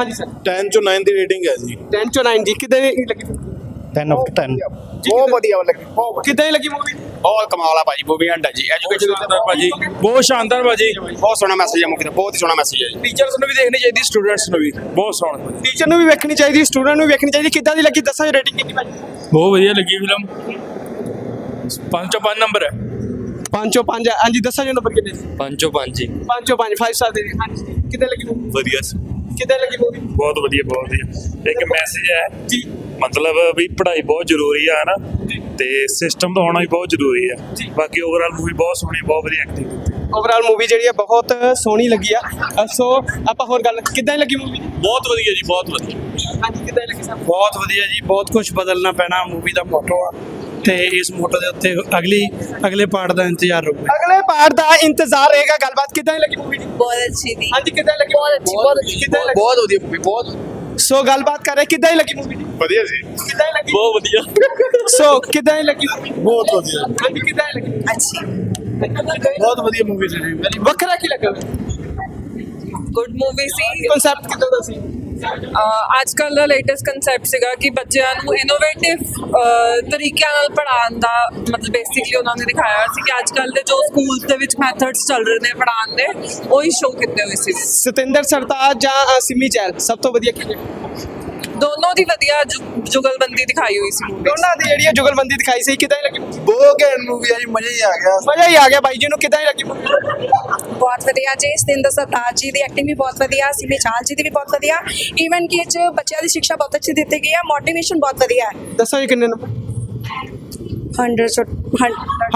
ਹਾਂਜੀ ਸਰ। 10 ਚੋਂ 9 ਦੀ ਰੇਟਿੰਗ ਹੈ ਜੀ। 10 ਚੋਂ 9 ਜੀ। ਕਿਦਾਂ ਦੀ ਲੱਗੀ 10 ਆਫ 10 ਬਹੁਤ ਵਧੀਆ ਲੱਗੀ ਬਹੁਤ ਕਿਦਾਂ ਦੀ ਲੱਗੀ ਮੂਵੀ ਬਹੁਤ ਕਮਾਲ ਆ ਭਾਜੀ ਮੂਵੀ ਹੰਡਾ ਜੀ। ਐਜੂਕੇਸ਼ਨ ਸ਼ਾਨਦਾਰ ਭਾਜੀ। ਬਹੁਤ ਸ਼ਾਨਦਾਰ ਭਾਜੀ। ਬਹੁਤ ਸੋਹਣਾ ਮੈਸੇਜ ਹੈ ਮੂਵੀ ਦਾ ਬਹੁਤ ਹੀ ਸੋਹਣਾ ਮੈਸੇਜ ਹੈ ਜੀ। ਟੀਚਰਸ ਨੂੰ ਵੀ ਦੇਖਣੀ ਚਾਹੀਦੀ ਸਟੂਡੈਂਟਸ ਨੂੰ ਵੀ। ਬਹੁਤ ਸੋਹਣਾ ਟੀਚਰ ਨੂੰ ਵੀ ਵੇਖਣੀ ਚਾਹੀਦੀ ਸਟੂਡੈਂਟ ਨੂੰ ਵੀ ਵੇਖਣੀ ਚਾਹੀਦੀ। ਕਿੱਦਾਂ ਦੀ ਲੱਗੀ ਦੱਸਾਂ ਰੇਟਿੰਗ ਕਿੰਨੀ ਭਾਜੀ? ਬਹੁਤ ਵਧੀਆ ਲੱਗੀ ਫਿਲਮ ਪੰਜ ਚੋਂ ਪੰਜ ਨੰਬਰ ਹੈ। 5 ਚੋਂ 5 ਹਾਂਜੀ ਦੱਸਾਂ ਜੀ ਨੰਬਰ ਕਿੰਨੇ ਪੰਜੋ ਪੰਜ 5 ਚੋਂ 5 5 ਸਟਾਰ ਦੇ। ਹਾਂਜੀ ਕਿੱਦਾਂ ਲੱਗੀ? ਵਧੀਆ ਸੀ। ਕਿੱਦਾਂ ਲੱਗੀ ਮੂਵੀ ਬਹੁਤ ਵਧੀਆ ਬਹੁਤ ਵਧੀਆ। ਇੱਕ ਮੈਸੇਜ ਹੈ। ਜੀ। ਮਤਲਬ ਵੀ ਪੜ੍ਹਾਈ ਬਹੁਤ ਜ਼ਰੂਰੀ ਆ ਹਨਾ? ਤੇ ਸਿਸਟਮ ਦਾ ਹੋਣਾ ਵੀ ਬਹੁਤ ਜ਼ਰੂਰੀ ਆ। ਬਾਕੀ ਓਵਰਆਲ ਮੂਵੀ ਬਹੁਤ ਸੋਹਣੀ ਬਹੁਤ ਵਧੀਆ ਐਕਟਿੰਗ ਕੀਤੀ। ਓਵਰਆਲ ਮੂਵੀ ਜਿਹੜੀ ਹੈ ਬਹੁਤ ਸੋਹਣੀ ਲੱਗੀ ਆ। ਸੋ ਆਪਾਂ ਹੋਰ ਗੱਲ ਕਿੱਦਾਂ ਲੱਗੀ ਮੂਵੀ ਬਹੁਤ ਵਧੀਆ ਜੀ ਬਹੁਤ ਵਧੀਆ। ਹਾਂਜੀ ਕਿੱਦਾਂ ਲੱਗੀ ਸਭ ਬਹੁਤ ਵਧੀਆ ਜੀ ਬਹੁਤ ਕੁਝ ਬਦਲਣਾ ਪੈਣਾ ਮੂਵੀ ਦਾ ਮੋਟੋ ਆ। ਤੇ ਇਸ ਮੋਟਰ ਦੇ ਉੱਤੇ ਅਗਲੀ ਅਗਲੇ ਪਾਰਟ ਦਾ ਇੰਤਜ਼ਾਰ ਰਹੂਗਾ। ਅਗਲੇ ਪਾਰਟ ਦਾ ਇੰਤਜ਼ਾਰ ਰਹੇਗਾ। ਗੱਲਬਾਤ ਕਿਦਾਂ ਲੱਗੀ ਮੂਵੀ ਦੀ? ਬਹੁਤ ਅੱਛੀ ਦੀ। ਹਾਂਜੀ ਕਿਦਾਂ ਲੱਗੀ ਬਹੁਤ ਅੱਛੀ ਬਹੁਤ ਅੱਛੀ ਕਿਦਾਂ ਲੱਗੀ? ਬਹੁਤ ਵਧੀਆ ਮੂਵੀ ਬਹੁਤ ਸੋ ਗੱਲਬਾਤ ਕਰ ਰਹੇ ਕਿਦਾਂ ਲੱਗੀ ਮੂਵੀ ਦੀ? ਵਧੀਆ ਸੀ ਕਿਦਾਂ ਲੱਗੀ? ਬਹੁਤ ਵਧੀਆ। ਸੋ ਕਿਦਾਂ ਲੱਗੀ ਬਹੁਤ ਵਧੀਆ। ਹਾਂਜੀ ਕਿਦਾਂ ਲੱਗੀ? ਅੱਛੀ। ਬਹੁਤ ਵਧੀਆ ਮੂਵੀ ਸੀ ਵੱਖਰਾ ਕੀ ਲੱਗਾ? ਗੁੱਡ ਮੂਵੀ ਸੀ। ਕਨਸੈਪਟ ਕਿਦਾਂ ਦਾ ਸੀ? ਅੱਜ ਕੱਲ ਦਾ ਲੇਟੈਸਟ ਕਨਸੈਪਟ ਸੀਗਾ ਕਿ ਬੱਚਿਆਂ ਨੂੰ ਇਨੋਵੇਟਿਵ ਤਰੀਕਿਆਂ ਨਾਲ ਪੜ੍ਹਾਉਣ ਦਾ ਮਤਲਬ ਬੇਸਿਕਲੀ ਉਹਨਾਂ ਨੇ ਦਿਖਾਇਆ ਸੀ ਕਿ ਅੱਜ ਕੱਲ ਦੇ ਜੋ ਸਕੂਲਸ ਦੇ ਵਿੱਚ ਮੈਥਡਸ ਚੱਲ ਰਹੇ ਨੇ ਪੜ੍ਹਾਉਣ ਦੇ ਉਹੀ ਸ਼ੋਅ ਕੀਤੇ ਹੋਏ ਸੀ। ਸਤਿੰਦਰ ਸਰਤਾਜ ਜਾਂ ਅ, ਸਿਮੀ ਚਹਿਲ ਸਭ ਤੋਂ ਵਧੀਆ ਕੀ ਦੋਨੋਂ ਦੀ ਵਧੀਆ ਜੁ- ਜੁਗਲਬੰਦੀ ਦਿਖਾਈ ਹੋਈ ਸੀ movie 'ਚ। ਦੋਨਾਂ ਦੀ ਜਿਹੜੀ ਜੁਗਲਬੰਦੀ ਦਿਖਾਈ ਸੀ ਕਿੱਦਾਂ ਦੀ ਲੱਗੀ? ਬਹੁਤ ਘੈਂਟ ਮੂਵੀ ਆ ਜੀ ਮਜ਼ਾ ਹੀ ਆ ਗਿਆ ਮਜ਼ਾ ਹੀ ਆ ਗਿਆ ਬਾਈ ਜੀ ਨੂੰ ਕਿੱਦਾਂ ਦੀ ਲੱਗੀ? ਬਹੁਤ ਵਧੀਆ ਜੀ ਸਤਿੰਦਰ ਸਰਤਾਜ ਜੀ ਦੀ ਐਕਟਿੰਗ ਵੀ ਬਹੁਤ ਵਧੀਆ ਸਿਮੀ ਚਾਹਲ ਜੀ ਦੀ ਵੀ ਬਹੁਤ ਵਧੀਆ ਈਵਨ ਕਿ ਇਹ 'ਚ ਬੱਚਿਆਂ ਦੀ ਸਿੱਖਿਆ ਬਹੁਤ ਅੱਛੀ ਦਿੱਤੀ ਗਈ ਹੈ ਮੋਟੀਵੇਸ਼ਨ ਬਹੁਤ ਵਧੀਆ ਹੈ ਦੱਸੋ ਜੀ ਕਿੰਨੇ ਨੰਬਰ 100 ਚੋਂ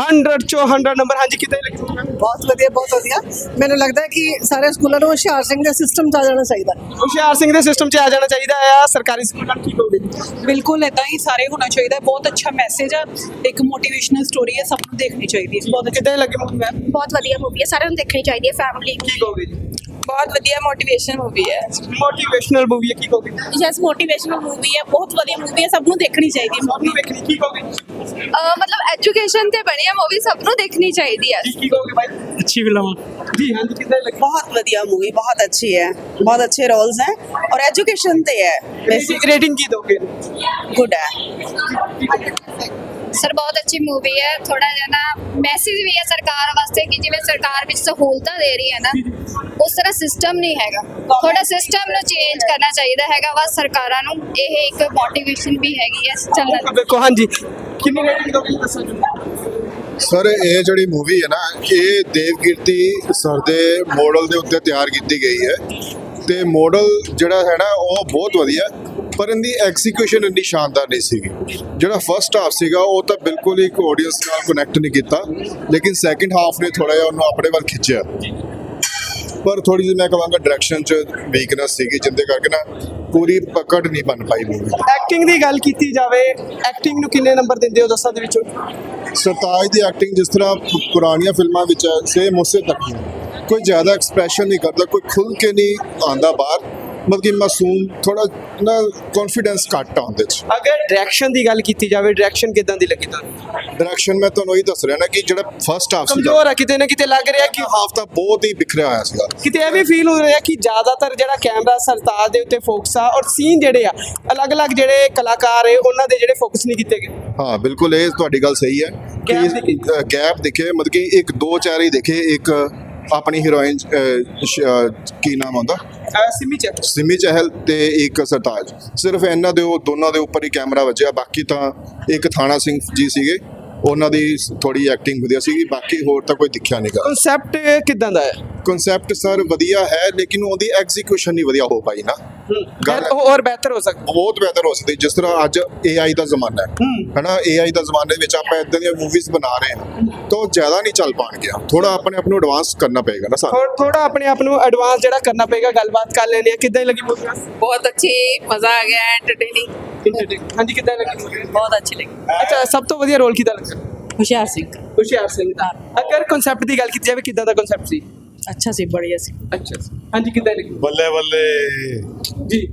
100 ਚੋਂ 100 ਨੰਬਰ ਹਾਂਜੀ ਲੱਗੀ? movie? ਬਹੁਤ ਵਧੀਆ ਬਹੁਤ ਵਧੀਆ। ਮੈਨੂੰ ਲੱਗਦਾ ਹੈ ਕਿ ਸਾਰੇ ਸਕੂਲਾਂ ਨੂੰ ਹੁਸ਼ਿਆਰ ਸਿੰਘ ਦੇ ਸਿਸਟਮ 'ਚ ਆ ਜਾਣਾ ਚਾਹੀਦਾ ਹੁਸ਼ਿਆਰ ਸਿੰਘ ਦੇ ਸਿਸਟਮ 'ਚ ਆ ਜਾਣਾ ਚਾਹੀਦਾ ਆ ਸਰਕਾਰੀ ਸਕੂਲਾਂ ਠੀਕ ਹੋ ਗਈ ਬਿਲਕੁਲ ਇਦਾਂ ਹੀ ਸਾਰੇ ਹੋਣਾ ਚਾਹੀਦਾ ਹੈ। ਬਹੁਤ ਅੱਛਾ ਮੈਸੇਜ ਆ ਇੱਕ ਮੋਟੀਵੇਸ਼ਨਲ ਸਟੋਰੀ ਹੈ ਸਭ ਨੂੰ ਦੇਖਣੀ ਚਾਹੀਦੀ ਹੈ। ਬਹੁਤ ਦੀ ਲੱਗੀ ਮੈਮ ਬਹੁਤ ਵਧੀਆ ਮੂਵੀ ਹੈ ਸਾਰਿਆਂ ਨੂੰ ਦੇਖਣੀ ਚਾਹੀਦੀ ਹੈ ਫੈਮਿਲੀ ਕੀ ਕਹੋਗੇ ਜੀ। ਬਹੁਤ ਵਧੀਆ ਮੋਟੀਵੇਸ਼ਨ ਮੂਵੀ ਹੈ ਮੋਟੀਵੇਸ਼ਨਲ ਮੂਵੀ ਹੈ ਕੀ ਕਹੋਗੇ ਯੈਸ ਮੋਟੀਵੇਸ਼ਨਲ ਮੂਵੀ ਹੈ ਬਹੁਤ ਵਧੀਆ ਮੂਵੀ ਹੈ ਸਭ ਨੂੰ ਦੇਖਣੀ ਚਾਹੀਦੀ ਹੈ ਮੂਵੀ ਵੇਖਣੀ ਕੀ ਕਹੋਗੇ ਮਤਲਬ ਐਜੂਕੇਸ਼ਨ ਤੇ ਬਣੀ ਹੈ ਮੂਵੀ ਸਭ ਨੂੰ ਦੇਖਣੀ ਚਾਹੀਦੀ ਹੈ ਕੀ ਕਹੋਗੇ ਭਾਈ अच्छी फ़िल्म जी हाँ जी कितना लगी बहुत बढ़िया मूवी बहुत अच्छी है बहुत अच्छे रोल्स हैं और एजुकेशन पे है बेसिक रेटिंग की दोगे गुड है सर बहुत ਅੱਛੀ ਮੂਵੀ ਹੈ ਥੋੜਾ ਜਿਹਾ ਨਾ ਮੈਸੇਜ ਵੀ ਹੈ ਸਰਕਾਰ ਵਾਸਤੇ ਕਿ ਜਿਵੇਂ ਸਰਕਾਰ ਵਿੱਚ ਸਹੂਲਤਾਂ ਦੇ ਰਹੀ ਹੈ ਨਾ ਉਸ ਤਰ੍ਹਾਂ ਸਿਸਟਮ ਨਹੀਂ ਹੈਗਾ। ਥੋੜਾ ਸਿਸਟਮ ਨੂੰ ਚੇਂਜ ਕਰਨਾ ਚਾਹੀਦਾ ਹੈਗਾ ਵਾ ਸਰਕਾਰਾਂ ਨੂੰ। ਇਹ ਇੱਕ ਮੋਟੀਵੇਸ਼ਨ ਵੀ ਹੈਗੀ ਹੈ ਚੱਲਣ ਵੇਖੋ ਹਾਂਜੀ। ਕਿੰਨੀ ਰੇਟਿੰਗ ਦੋਗੇ ਦੱਸੋ ਜੀ? ਸਰ ਇਹ ਜਿਹੜੀ ਮੂਵੀ ਹੈ ਨਾ ਇਹ ਦੇਵਕੀਰਤੀ ਸਰ ਦੇ ਮਾਡਲ ਦੇ ਉੱਤੇ ਤਿਆਰ ਕੀਤੀ ਗਈ ਹੈ। ਤੇ ਮਾਡਲ ਜਿਹੜਾ ਹੈ ਨਾ ਉਹ ਬਹੁਤ ਵਧੀਆ। ਪਰ ਇਹਦੀ ਐਗਜ਼ੀਕਿਊਸ਼ਨ ਇੰਨੀ ਸ਼ਾਨਦਾਰ ਨਹੀਂ ਸੀਗੀ। ਜਿਹੜਾ ਫਰਸਟ ਹਾਫ ਸੀਗਾ ਉਹ ਤਾਂ ਬਿਲਕੁਲ ਹੀ ਇੱਕ ਆਡੀਅנס ਨਾਲ ਕਨੈਕਟ ਨਹੀਂ ਕੀਤਾ ਲੇਕਿਨ ਸੈਕਿੰਡ ਹਾਫ ਨੇ ਥੋੜਾ ਜਿਹਾ ਉਹਨੂੰ ਆਪਣੇ ਵੱਲ ਖਿੱਚਿਆ। ਪਰ ਥੋੜੀ ਜਿਹੀ ਮੈਂ ਕਹਾਂਗਾ ਡਾਇਰੈਕਸ਼ਨ 'ਚ ਵੀਕਨੈਸ ਸੀਗੀ ਜਿੰਦੇ ਕਰਕੇ ਨਾ ਪੂਰੀ ਪਕੜ ਨਹੀਂ ਬਣ ਪਾਈ ਮੂਵੀ ਐਕਟਿੰਗ ਦੀ ਗੱਲ ਕੀਤੀ ਜਾਵੇ ਐਕਟਿੰਗ ਨੂੰ ਕਿੰਨੇ ਨੰਬਰ ਦਿੰਦੇ ਹੋ ਦੱਸਾਂ ਦੇ ਵਿੱਚੋਂ? ਸਰਤਾਜ ਦੀ ਐਕਟਿੰਗ ਜਿਸ ਤਰ੍ਹਾਂ ਪੁਰਾਣੀਆਂ ਫਿਲਮਾਂ ਵਿੱਚ ਸੇਮ ਉਸੇ ਤੱਕ। ਕੋਈ ਜ਼ਿਆਦਾ ਐਕਸਪ੍ਰੈਸ਼ਨ ਨਹੀਂ ਕਰਦਾ ਕੋਈ ਖੁੱਲ ਕੇ ਨਹੀਂ ਆਂਦਾ ਬਾਹਰ। ਮਤਲਬ ਕਿ ਮਾਸੂਮ ਥੋੜਾ ਨਾ ਕੌਨਫੀਡੈਂਸ ਘੱਟ ਆ ਉਹਦੇ 'ਚ। ਅਗਰ ਡਾਇਰੈਕਸ਼ਨ ਦੀ ਗੱਲ ਕੀਤੀ ਜਾਵੇ ਡਾਇਰੈਕਸ਼ਨ ਕਿਦਾਂ ਦੀ ਲੱਗੀ ਤੁਹਾਨੂੰ? ਡਾਇਰੈਕਸ਼ਨ ਮੈਂ ਤੁਹਾਨੂੰ ਇਹ ਦੱਸ ਰਿਹਾ ਨਾ ਕਿ ਜਿਹੜਾ ਫਰਸਟ ਹਾਫ ਸੀਗਾ ਕਮਜ਼ੋਰ ਹੈ ਕਿਤੇ ਨਾ ਕਿਤੇ ਲੱਗ ਰਿਹਾ ਕਿ ਹਾਫ ਤਾਂ ਬਹੁਤ ਹੀ ਬਿਖਰਿਆ ਹੋਇਆ ਸੀਗਾ। ਕਿਤੇ ਇਹ ਵੀ ਫੀਲ ਹੋ ਰਿਹਾ ਕਿ ਜ਼ਿਆਦਾਤਰ ਜਿਹੜਾ ਕੈਮਰਾ ਸਰਤਾਜ ਦੇ ਉੱਤੇ ਫੋਕਸ ਆ ਔਰ ਸੀਨ ਜਿਹੜੇ ਆ ਅਲੱਗ-ਅਲੱਗ ਜਿਹੜੇ ਕਲਾਕਾਰ ਹੈ ਉਹਨਾਂ ਦੇ ਜਿਹੜੇ ਫੋਕਸ ਨਹੀਂ ਕੀਤੇ ਗਏ। ਹਾਂ ਬਿਲਕੁਲ ਇਹ ਤੁਹਾਡੀ ਗੱਲ ਸਹੀ ਹੈ। Gap ਦਿਖੇ। ਗੈਪ ਦਿਖੇ ਮਤਲਬ ਕਿ ਇੱਕ ਦੋ ਚਾਰ ਹੀ ਦਿਖੇ ਇੱਕ ਆਪਣੀ ਹੀਰੋਇਨ ਕੀ ਨਾਮ ਆਉਂਦਾ? ਸਿਮੀ ਚ ਸਿਮੀ ਚਹਿਲ ਤੇ ਇੱਕ ਸਰਤਾਜ। ਸਿਰਫ ਇਹਨਾਂ ਦੇ ਉਹ ਦੋਨਾਂ ਦੇ ਉੱਪਰ ਹੀ ਕੈਮਰਾ ਵੱਜਿਆ ਬਾਕੀ ਤਾਂ ਇੱਕ ਥਾਣਾ ਸਿੰਘ ਜੀ ਸੀਗੇ। ਉਹਨਾਂ ਦੀ ਥੋੜੀ ਐਕਟਿੰਗ ਵਧੀਆ ਸੀਗੀ ਬਾਕੀ ਹੋਰ ਤਾਂ ਕੋਈ ਦਿਖਿਆ ਨਹੀਂਗਾ ਕਨਸੈਪਟ ਕਿਦਾਂ ਦਾ ਹੈ? ਕਨਸੈਪਟ ਸਰ ਵਧੀਆ ਹੈ ਲੇਕਿਨ ਉਹਦੀ ਐਗਜ਼ੀਕਿਊਸ਼ਨ ਨਹੀਂ ਵਧੀਆ ਹੋ ਪਾਈ ਨਾ। ਗੱਲ ਹੋਰ ਬਿਹਤਰ ਹੋ ਸਕਦਾ। ਬਹੁਤ ਬਿਹਤਰ ਹੋ ਸਕਦੀ। ਜਿਸ ਤਰ੍ਹਾਂ ਅੱਜ AI ਦਾ ਜ਼ਮਾਨਾ ਹੈ ਹਨਾ? AI ਦਾ ਜ਼ਮਾਨੇ ਵਿੱਚ ਆਪਾਂ ਇਦਾਂ ਦੀਆਂ ਮੂਵੀਜ਼ ਬਣਾ ਰਹੇ ਹਾਂ ਤਾਂ ਉਹ ਜ਼ਿਆਦਾ ਨਹੀਂ ਚੱਲ ਪਾਣਗੀਆਂ। ਥੋੜਾ ਆਪਣੇ ਆਪ ਨੂੰ ਐਡਵਾਂਸ ਕਰਨਾ ਪਏਗਾ ਨਾ ਸਾਨੂੰ। ਥੋੜਾ ਆਪਣੇ ਆਪ ਨੂੰ ਐਡਵਾਂਸ ਜਿਹੜਾ ਕਰਨਾ ਪਏਗਾ ਗੱਲਬਾਤ ਕਰ ਲੈਣੀ ਹੈ। ਕਿੱਦਾਂ ਦੀ ਲੱਗੀ ਮੂਵੀ ਬਹੁਤ ਅੱਛੀ ਮਜ਼ਾ ਆ ਗਿਆ ਐਂਟਰਟੇਨਿੰਗ ਹਾਂਜੀ ਕਿੱਦਾਂ ਦੀ ਲੱਗੀ? ਬਹੁਤ ਅੱਛੀ ਲੱਗੀ। ਅੱਛਾ ਸਭ ਤੋਂ ਵਧੀਆ ਰੋਲ ਕਿਹਦਾ ਲੱਗਾ? ਹੁਸ਼ਿਆਰ ਸਿੰਘ। ਹੁਸ਼ਿਆਰ ਸਿੰਘ ਦਾ। ਅਗਰ ਕਨਸੈਪਟ ਦੀ ਗੱਲ ਕੀਤੀ ਜਾਵੇ ਕਿੱਦਾਂ ਦਾ ਕਨਸੈਪਟ ਸੀ? ਅੱਛਾ ਸੀ ਬੜੀਆ ਸੀ। ਅੱਛਾ ਹਾਂਜੀ ਕਿੱਦਾਂ ਲੱਗੀ? ਬੱਲੇ ਬੱਲੇ। ਜੀ।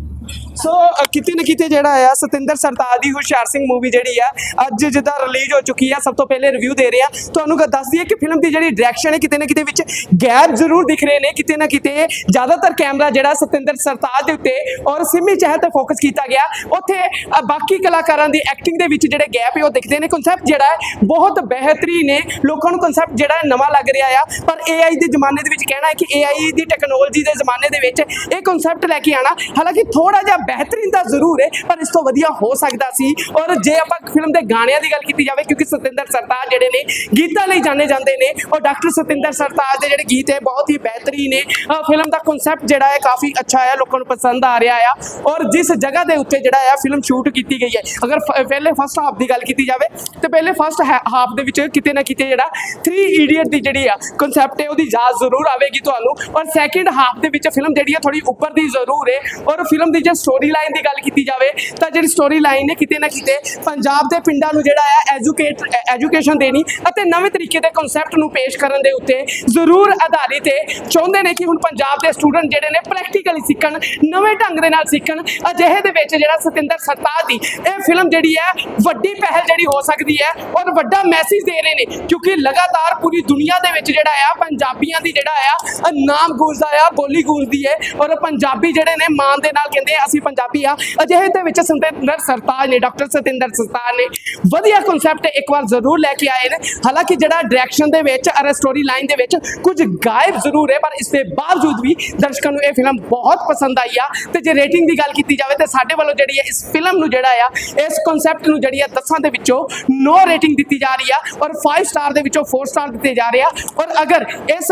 ਸੋ ਕਿਤੇ ਨਾ ਕਿਤੇ ਜਿਹੜਾ ਆ, ਸਤਿੰਦਰ ਸਰਤਾਜ ਦੀ ਹੁਸ਼ਿਆਰ ਸਿੰਘ ਮੂਵੀ ਜਿਹੜੀ ਆ, ਅੱਜ ਜਿੱਦਾਂ ਰਿਲੀਜ਼ ਹੋ ਚੁੱਕੀ ਆ, ਸਭ ਤੋਂ ਪਹਿਲੇ ਰਿਵਿਊ ਦੇ ਰਹੇ ਆ। ਤੁਹਾਨੂੰ ਗ- ਦੱਸ ਦਈਏ ਕਿ ਫਿਲਮ ਦੀ ਜਿਹੜੀ ਡਾਇਰੈਕਸ਼ਨ ਹੈ ਕਿਤੇ ਨਾ ਕਿਤੇ ਵਿੱਚ ਗੈਪ ਜ਼ਰੂਰ ਦਿਖ ਰਹੇ ਨੇ। ਕਿਤੇ ਨਾ ਕਿਤੇ ਜ਼ਿਆਦਾਤਰ ਕੈਮਰਾ ਜਿਹੜਾ ਸਤਿੰਦਰ ਸਰਤਾਜ ਦੇ ਉੱਤੇ ਔਰ ਸਿੰਮੀ ਚਹਿਲ ਤੇ ਫੋਕਸ ਕੀਤਾ ਗਿਆ। ਉੱਥੇ ਬਾਕੀ ਕਲਾਕਾਰਾਂ ਦੀ ਐਕਟਿੰਗ ਦੇ ਵਿੱਚ ਜਿਹੜੇ ਗੈਪ ਹੈ, ਉਹ ਦਿਖਦੇ ਨੇ। ਕਨਸੈਪਟ ਜਿਹੜਾ ਹੈ, ਬਹੁਤ ਬਿਹਤਰੀਨ ਹੈ। ਲੋਕਾਂ ਨੂੰ ਕਨਸੈਪਟ ਜਿਹੜਾ ਨਵਾਂ ਲੱਗ ਰਿਹਾ ਆ। ਪਰ AI ਦੇ ਜ਼ਮਾਨੇ ਦੇ ਵਿੱਚ ਕਹਿਣਾ ਹੈ ਕਿ AI ਦੀ ਟੈਕਨੋਲੋਜੀ ਦੇ ਜ਼ਮਾਨੇ ਦੇ ਵਿੱਚ ਇਹ ਕਨਸੈਪਟ ਲੈ ਕੇ ਆਣਾ। ਹਾਲਾਂਕਿ ਥੋੜਾ ਜਿਹਾ ਬਿਹਤਰੀਨ ਤਾਂ ਜ਼ਰੂਰ ਹੈ, ਪਰ ਇਸ ਤੋਂ ਵਧੀਆ ਹੋ ਸਕਦਾ ਸੀ। ਔਰ ਜੇ ਆਪਾਂ ਫਿਲਮ ਦੇ ਗਾਣਿਆਂ ਦੀ ਗੱਲ ਕੀਤੀ ਜਾਵੇ, ਕਿਉਂਕਿ ਸਤਿੰਦਰ ਸਰਤਾਜ ਜਿਹੜੇ ਨੇ ਗੀਤਾਂ ਲਈ ਜਾਣੇ ਜਾਂਦੇ ਨੇ, ਔਰ ਡਾਕਟਰ ਸਤਿੰਦਰ ਸਰਤਾਜ ਦੇ ਜਿਹੜੇ ਗੀਤ ਹੈ, ਬਹੁਤ ਹੀ ਬਿਹਤਰੀਨ ਹੈ। ਫਿਲਮ ਦਾ ਕਨਸੈਪਟ ਜਿਹੜਾ ਹੈ, ਕਾਫੀ ਅੱਛਾ ਹੈ ਲੋਕਾਂ ਨੂੰ ਪਸੰਦ ਆ ਰਿਹਾ ਆ। ਔਰ ਜਿਸ ਜਗ੍ਹਾ ਦੇ ਉੱਤੇ ਜਿਹੜਾ ਆ, ਫਿਲਮ ਸ਼ੂਟ ਕੀਤੀ ਗਈ ਹੈ, ਅਗਰ ਫ- ਪਹਿਲੇ ਫਸਟ ਹਾਫ ਦੀ ਗੱਲ ਕੀਤੀ ਜਾਵੇ, ਤੇ ਪਹਿਲੇ ਫਸਟ ਹਾਫ ਦੇ ਵਿੱਚ ਕਿਤੇ ਨਾ ਕਿਤੇ ਜਿਹੜਾ 3 ਇਡੀਅਟ ਦੀ ਜਿਹੜੀ ਆ ਕਨਸੈਪਟ ਹੈ, ਉਹਦੀ ਯਾਦ ਜ਼ਰੂਰ ਆਵੇਗੀ ਤੁਹਾਨੂੰ। ਔਰ ਸੈਕਿੰਡ ਹਾਫ ਦੇ ਵਿੱਚ ਫਿਲਮ ਜਿਹੜੀ ਆ ਥੋੜੀ ਉੱਪਰ ਦੀ ਜ਼ਰੂਰ ਹੈ। ਔਰ ਫਿਲਮ ਦੀ ਜੇ ਸਟੋਰੀ ਲਾਈਨ ਦੀ ਗੱਲ ਕੀਤੀ ਜਾਵੇ ਤਾਂ ਜਿਹੜੀ ਸਟੋਰੀ ਲਾਈਨ ਨੇ ਕਿਤੇ ਨਾ ਕਿਤੇ ਪੰਜਾਬ ਦੇ ਪਿੰਡਾਂ ਨੂੰ ਜਿਹੜਾ ਆ ਐਜੂਕੇਟ ਐਜੂਕੇਸ਼ਨ ਦੇਣੀ ਅਤੇ ਨਵੇਂ ਤਰੀਕੇ ਦੇ ਕਨਸੈਪਟ ਨੂੰ ਪੇਸ਼ ਕਰਨ ਦੇ ਉੱਤੇ ਜ਼ਰੂਰ ਆਧਾਰਿਤ ਹੈ। ਚਾਹੁੰਦੇ ਨੇ ਕਿ ਹੁਣ ਪੰਜਾਬ ਦੇ ਸਟੂਡੈਂਟ ਜਿਹੜੇ ਨੇ ਪ੍ਰੈਕਟੀਕਲੀ ਸਿੱਖਣ, ਨਵੇਂ ਢੰਗ ਦੇ ਨਾਲ ਸਿੱਖਣ, ਅਜਿਹੇ ਦੇ ਵਿੱਚ ਜਿਹੜਾ ਸਤਿੰਦਰ ਸਰਤਾਜ ਦੀ ਇਹ ਫਿਲਮ ਜਿਹੜੀ ਹੈ ਵੱਡੀ ਪਹਿਲ ਜਿਹੜੀ ਹੋ ਸਕਦੀ ਹੈ ਔਰ ਵੱਡਾ ਮੈਸੇਜ ਦੇ ਰਹੇ ਨੇ ਕਿਉਂਕਿ ਲਗਾਤਾਰ ਪੂਰੀ ਦੁਨੀਆ ਦੇ ਵਿੱਚ ਜਿਹੜਾ ਆ ਪੰਜਾਬੀਆਂ ਦੀ ਜਿਹੜਾ ਆ ਨਾਮ ਗੂੰਜਦਾ ਆ ਬੋਲੀ ਗੂੰਜਦੀ ਹੈ ਔਰ ਪੰਜਾਬੀ ਜਿਹੜੇ ਨੇ ਮਾਣ ਦੇ ਨਾਲ ਕਹਿੰਦੇ ਅਸੀਂ ਪੰਜਾਬੀ ਆ। ਅਜਿਹੇ ਦੇ ਵਿੱਚ ਸਤਿੰਦਰ ਸਰਤਾਜ ਨੇ, ਡਾਕਟਰ ਸਤਿੰਦਰ ਸਰਤਾਜ ਨੇ ਵਧੀਆ ਕਨਸੈਪਟ ਇੱਕ ਵਾਰ ਜ਼ਰੂਰ ਲੈ ਕੇ ਆਏ ਨੇ। ਹਾਲਾਂਕਿ ਜਿਹੜਾ ਡਾਇਰੈਕਸ਼ਨ ਦੇ ਵਿੱਚ ਅਰ ਸਟੋਰੀ ਲਾਈਨ ਦੇ ਵਿੱਚ ਕੁਝ ਗਾਇਬ ਜ਼ਰੂਰ ਹੈ, ਪਰ ਇਸ ਦੇ ਬਾਵਜੂਦ ਵੀ ਦਰਸ਼ਕਾਂ ਨੂੰ ਇਹ ਫਿਲਮ ਬਹੁਤ ਪਸੰਦ ਆਈ ਆ। ਤੇ ਜੇ ਰੇਟਿੰਗ ਦੀ ਗੱਲ ਕੀਤੀ ਜਾਵੇ, ਤੇ ਸਾਡੇ ਵੱਲੋਂ ਜਿਹੜੀ ਹੈ ਇਸ ਫਿਲਮ ਨੂੰ ਜਿਹੜਾ ਆ, ਇਸ ਕਨਸੈਪਟ ਨੂੰ ਜਿਹੜੀ ਆ 10 ਦੇ ਵਿੱਚੋਂ 9 ਰੇਟਿੰਗ ਦਿੱਤੀ ਜਾ ਰਹੀ ਆ ਔਰ 5 ਸਟਾਰ ਦੇ ਵਿੱਚੋਂ 4 ਸਟਾਰ ਦਿੱਤੇ ਜਾ ਰਹੇ ਆ। ਔਰ ਅਗਰ ਇਸ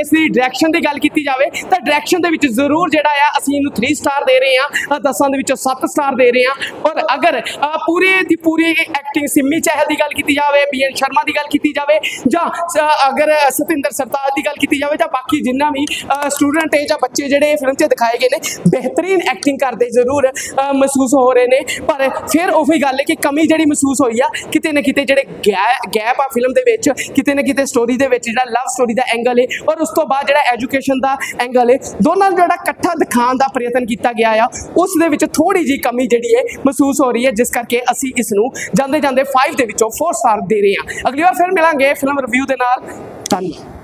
ਇਸ ਦੀ ਡਾਇਰੈਕਸ਼ਨ ਦੀ ਗੱਲ ਕੀਤੀ ਜਾਵੇ, ਤਾਂ ਡਾਇਰੈਕਸ਼ਨ ਦੇ ਵਿੱਚ ਜ਼ਰੂਰ ਜਿਹੜਾ ਆ, ਅਸੀਂ ਇਹਨੂੰ 3 ਸਟਾਰ ਦੇ ਰਹੇ ਆ। 10 ਦੇ ਵਿੱਚੋਂ 7 ਸਟਾਰ ਦੇ ਰਹੇ ਆ। ਔਰ ਅਗਰ ਪੂਰੇ ਦੀ ਪੂਰੀ ਐਕਟਿੰਗ ਸਿੰਮੀ ਚਹਿਲ ਦੀ ਗੱਲ ਕੀਤੀ ਜਾਵੇ ਬੀਐਨ ਸ਼ਰਮਾ ਦੀ ਗੱਲ ਕੀਤੀ ਜਾਵੇ, ਜਾਂ ਅਗਰ ਸਤਿੰਦਰ ਸਰਤਾਜ ਦੀ ਗੱਲ ਕੀਤੀ ਜਾਵੇ, ਜਾਂ ਬਾਕੀ ਜਿੰਨਾ ਵੀ ਸਟੂਡੈਂਟ ਹੈ ਜਾਂ ਬੱਚੇ ਜਿਹੜੇ ਫਿਲਮ 'ਚ ਦਿਖਾਏ ਗਏ ਨੇ, ਬਿਹਤਰੀਨ ਐਕਟਿੰਗ ਕਰਦੇ ਜ਼ਰੂਰ ਮਹਿਸੂਸ ਹੋ ਰਹੇ ਨੇ। ਪਰ ਫਿਰ ਉਹੀ ਗੱਲ ਹੈ ਕਿ ਕਮੀ ਜਿਹੜੀ ਮਹਿਸੂਸ ਹੋਈ ਆ, ਕਿਤੇ ਨਾ ਕਿਤੇ ਜਿਹੜੇ ਗੈਪ ਆ ਫਿਲਮ ਦੇ ਵਿੱਚ, ਕਿਤੇ ਨਾ ਕਿਤੇ ਸਟੋਰੀ ਦੇ ਵਿੱਚ ਜਿਹੜਾ ਲਵ ਸਟੋਰੀ ਦਾ ਐਂਗਲ ਹੈ ਔਰ ਉਸ ਤੋਂ ਬਾਅਦ ਜਿਹੜਾ ਐਜੂਕੇਸ਼ਨ ਦਾ ਐਂਗਲ ਹੈ ਦੋਨਾਂ ਨੂੰ ਜਿਹੜਾ ਇਕੱਠਾ ਦਿਖਾਉਣ ਦਾ ਪ੍ਰਯਤਨ ਕੀਤਾ ਗਿਆ ਆ ਉਸ ਦੇ ਵਿੱਚ ਥੋੜੀ ਜੀ ਕਮੀ ਜਿਹੜੀ ਹੈ ਮਹਿਸੂਸ ਹੋ ਰਹੀ ਹੈ, ਜਿਸ ਕਰਕੇ ਅਸੀਂ ਇਸ ਨੂੰ ਜਾਂਦੇ ਜਾਂਦੇ 5 ਦੇ ਵਿੱਚੋਂ 4 ਸਟਾਰ ਦੇ ਰਹੇ ਹਾਂ। ਅਗਲੀ ਵਾਰ ਫਿਰ ਮਿਲਾਂਗੇ ਫਿਲਮ ਰਿਵਿਊ ਦੇ ਨਾਲ। ਧੰਨਵਾਦ।